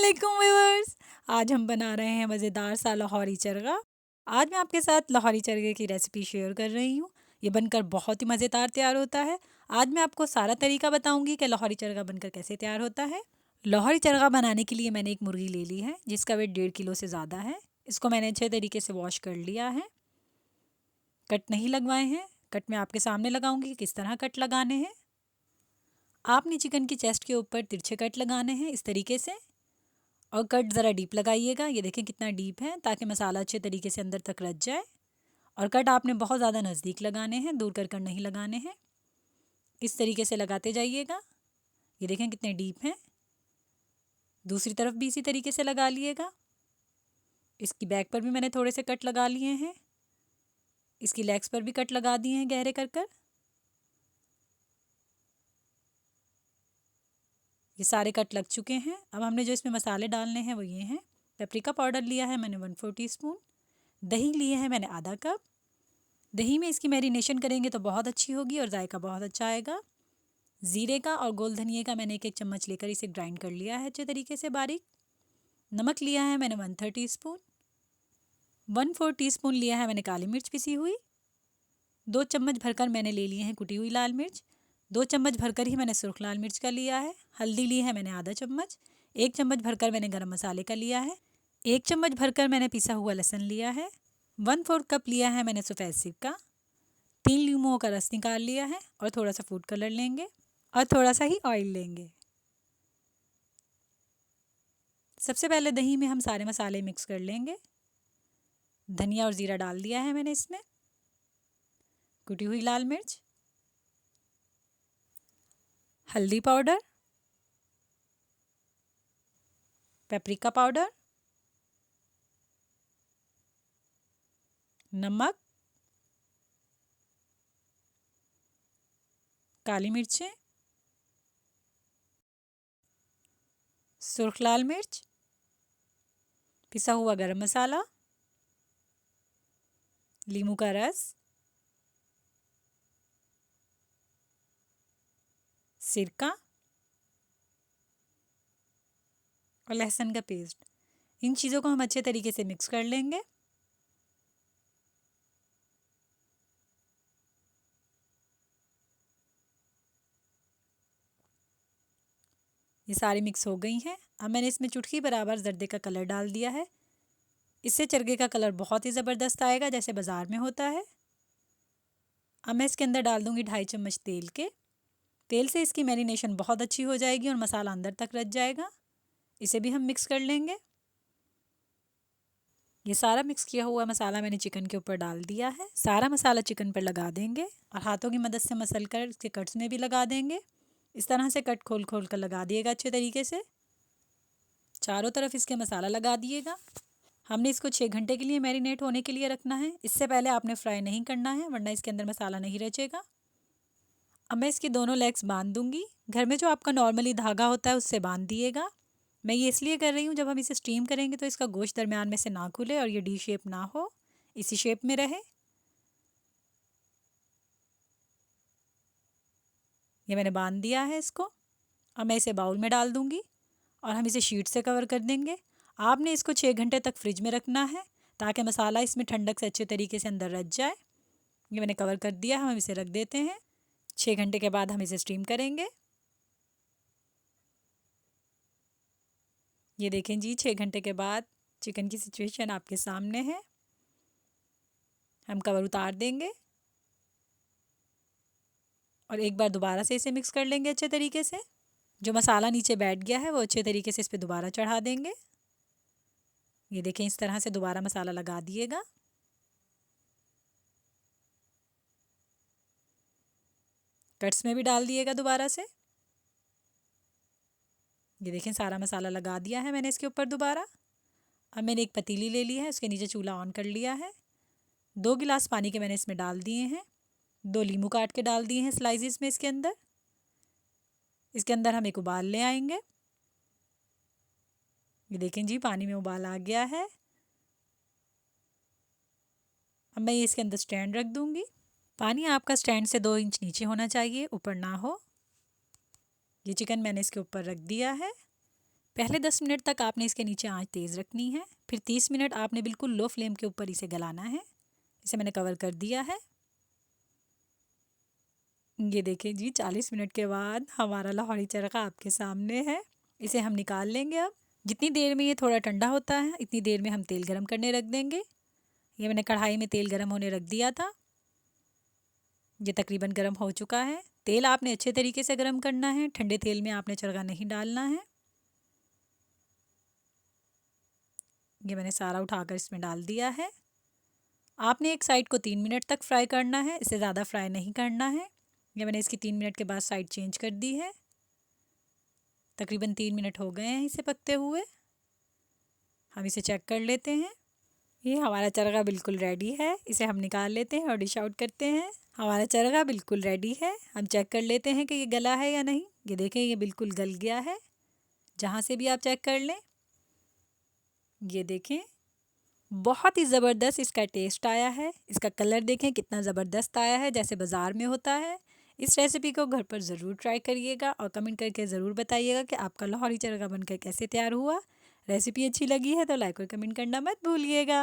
असलकुम व्यूवर्स आज हम बना रहे हैं मज़ेदार सा लाहौरी चरगा। आज मैं आपके साथ लाहौरी चरगे की रेसिपी शेयर कर रही हूँ। ये बनकर बहुत ही मज़ेदार तैयार होता है। आज मैं आपको सारा तरीका बताऊँगी कि लाहौरी चरगा बनकर कैसे तैयार होता है। लाहौरी चरगा बनाने के लिए मैंने एक मुर्गी ले ली है, जिसका वेट डेढ़ किलो से ज़्यादा है। इसको मैंने अच्छे तरीके से वॉश कर लिया है। कट नहीं लगवाए हैं। कट मैं आपके सामने लगाऊँगी किस तरह कट लगाने हैं। आपने चिकन की चेस्ट के ऊपर तिरछे कट लगाने हैं इस तरीके से। और कट ज़रा डीप लगाइएगा, ये देखें कितना डीप है, ताकि मसाला अच्छे तरीके से अंदर तक रच जाए। और कट आपने बहुत ज़्यादा नज़दीक लगाने हैं, दूर कर कर नहीं लगाने हैं। इस तरीके से लगाते जाइएगा। ये देखें कितने डीप हैं। दूसरी तरफ़ भी इसी तरीके से लगा लिएगा। इसकी बैक पर भी मैंने थोड़े से कट लगा लिए हैं। इसकी लेग्स पर भी कट लगा दिए हैं गहरे कर कर। ये सारे कट लग चुके हैं। अब हमने जो इसमें मसाले डालने हैं वो ये हैं। पेपरिका पाउडर लिया है मैंने वन फोर टी स्पून। दही लिए हैं मैंने आधा कप। दही में इसकी मैरिनेशन करेंगे तो बहुत अच्छी होगी और जायका बहुत अच्छा आएगा। ज़ीरे का और गोल धनिए का मैंने एक एक चम्मच लेकर इसे ग्राइंड कर लिया है अच्छे तरीके से बारीक। नमक लिया है मैंने one thirty spoon. One four teaspoon लिया है मैंने काली मिर्च पिसी हुई। दो चम्मच भरकर मैंने ले लिए हैं कुटी हुई लाल मिर्च। दो चम्मच भरकर ही मैंने सुर्ख लाल मिर्च का लिया है, हल्दी ली है मैंने आधा चम्मच, एक चम्मच भरकर मैंने गरम मसाले का लिया है, एक चम्मच भरकर मैंने पिसा हुआ लहसन लिया है, वन फोर्थ कप लिया है मैंने सफ़ेद सिप का तीन लीमुओं का रस निकाल लिया है और थोड़ा सा फ़ूड कलर लेंगे और थोड़ा सा ही ऑयल लेंगे। सबसे पहले दही में हम सारे मसाले मिक्स कर लेंगे, धनिया और ज़ीरा डाल दिया है मैंने इसमें, कुटी हुई लाल मिर्च हल्दी पाउडर पेपरिका पाउडर नमक, काली मिर्चें सुर्ख लाल मिर्च, पिसा हुआ गरम मसाला, लीमू का रस सिरका और लहसुन का पेस्ट। इन चीज़ों को हम अच्छे तरीके से मिक्स कर लेंगे। ये सारी मिक्स हो गई हैं। अब मैंने इसमें चुटकी बराबर जर्दे का कलर डाल दिया है। इससे चरगे का कलर बहुत ही ज़बरदस्त आएगा, जैसे बाज़ार में होता है। अब मैं इसके अंदर डाल दूँगी ढाई चम्मच तेल के। तेल से इसकी मैरिनेशन बहुत अच्छी हो जाएगी और मसाला अंदर तक रच जाएगा। इसे भी हम मिक्स कर लेंगे। ये सारा मिक्स किया हुआ मसाला मैंने चिकन के ऊपर डाल दिया है। सारा मसाला चिकन पर लगा देंगे और हाथों की मदद से मसल कर इसके कट्स में भी लगा देंगे। इस तरह से कट खोल खोल कर लगा दिएगा अच्छे तरीके से। चारों तरफ़ इसके मसाला लगा दिएगा। हमने इसको छः घंटे के लिए मैरिनेट होने के लिए रखना है। इससे पहले आपने फ्राई नहीं करना है, वरना इसके अंदर मसाला नहीं रचेगा। अब मैं इसकी दोनों लेग्स बाँध दूँगी। घर में जो आपका नॉर्मली धागा होता है, उससे बाँध दिएगा मैं ये इसलिए कर रही हूँ, जब हम इसे स्टीम करेंगे तो इसका गोश्त दरमियान में से ना खुले और ये डी शेप ना हो। इसी शेप में रहे। ये मैंने बाँध दिया है इसको। अब मैं इसे बाउल में डाल दूँगी और हम इसे शीट से कवर कर देंगे। आपने इसको छः घंटे तक फ्रिज में रखना है, ताकि मसाला इसमें ठंडक से अच्छे तरीके से अंदर रच जाए। ये मैंने कवर कर दिया हम इसे रख देते हैं। छः घंटे के बाद हम इसे स्टीम करेंगे। ये देखें जी छः घंटे के बाद चिकन की सिचुएशन आपके सामने है। हम कवर उतार देंगे। और एक बार दोबारा से इसे मिक्स कर लेंगे अच्छे तरीके से। जो मसाला नीचे बैठ गया है, वो अच्छे तरीके से इस पर दोबारा चढ़ा देंगे। ये देखें इस तरह से दोबारा मसाला लगा दिएगा। कट्स में भी डाल दिएगा दोबारा से। ये देखें, सारा मसाला लगा दिया है मैंने इसके ऊपर दोबारा। अब मैंने एक पतीली ले ली है, उसके नीचे चूल्हा ऑन कर लिया है। दो गिलास पानी के मैंने इसमें डाल दिए हैं। दो लीमू काट के डाल दिए हैं स्लाइसिस में इसके अंदर। इसके अंदर हम एक उबाल ले आएँगे। ये देखें जी, पानी में उबाल आ गया है। अब मैं ये इसके अंदर स्टैंड रख दूँगी। पानी आपका स्टैंड से दो इंच नीचे होना चाहिए, ऊपर ना हो। ये चिकन मैंने इसके ऊपर रख दिया है। पहले दस मिनट तक आपने इसके नीचे आँच तेज़ रखनी है, फिर तीस मिनट आपने बिल्कुल लो फ्लेम के ऊपर इसे गलाना है। इसे मैंने कवर कर दिया है। ये देखिए जी, चालीस मिनट के बाद हमारा लाहौरी चरखा आपके सामने है। इसे हम निकाल लेंगे अब। जितनी देर में ये थोड़ा ठंडा होता है, इतनी देर में हम तेल गरम करने रख देंगे। ये मैंने कढ़ाई में तेल गरम होने रख दिया था। ये तकरीबन गर्म हो चुका है। तेल आपने अच्छे तरीके से गर्म करना है। ठंडे तेल में आपने चरगा नहीं डालना है। ये मैंने सारा उठाकर इसमें डाल दिया है। आपने एक साइड को तीन मिनट तक फ्राई करना है। इसे ज़्यादा फ्राई नहीं करना है। ये मैंने इसकी तीन मिनट के बाद साइड चेंज कर दी है। तकरीबन तीन मिनट हो गए हैं इसे पकते हुए। हम इसे चेक कर लेते हैं। ये हमारा चरगा बिल्कुल रेडी है। इसे हम निकाल लेते हैं और डिश आउट करते हैं। हमारा चरगा बिल्कुल रेडी है। हम चेक कर लेते हैं कि ये गला है या नहीं। ये देखें, ये बिल्कुल गल गया है। जहाँ से भी आप चेक कर लें। ये देखें, बहुत ही ज़बरदस्त इसका टेस्ट आया है। इसका कलर देखें, कितना ज़बरदस्त आया है। जैसे बाज़ार में होता है। इस रेसिपी को घर पर ज़रूर ट्राई करिएगा और कमेंट करके ज़रूर बताइएगा कि आपका लाहौरी चरगा बनकर कैसे तैयार हुआ। रेसिपी अच्छी लगी है तो लाइक और कमेंट करना मत भूलिएगा।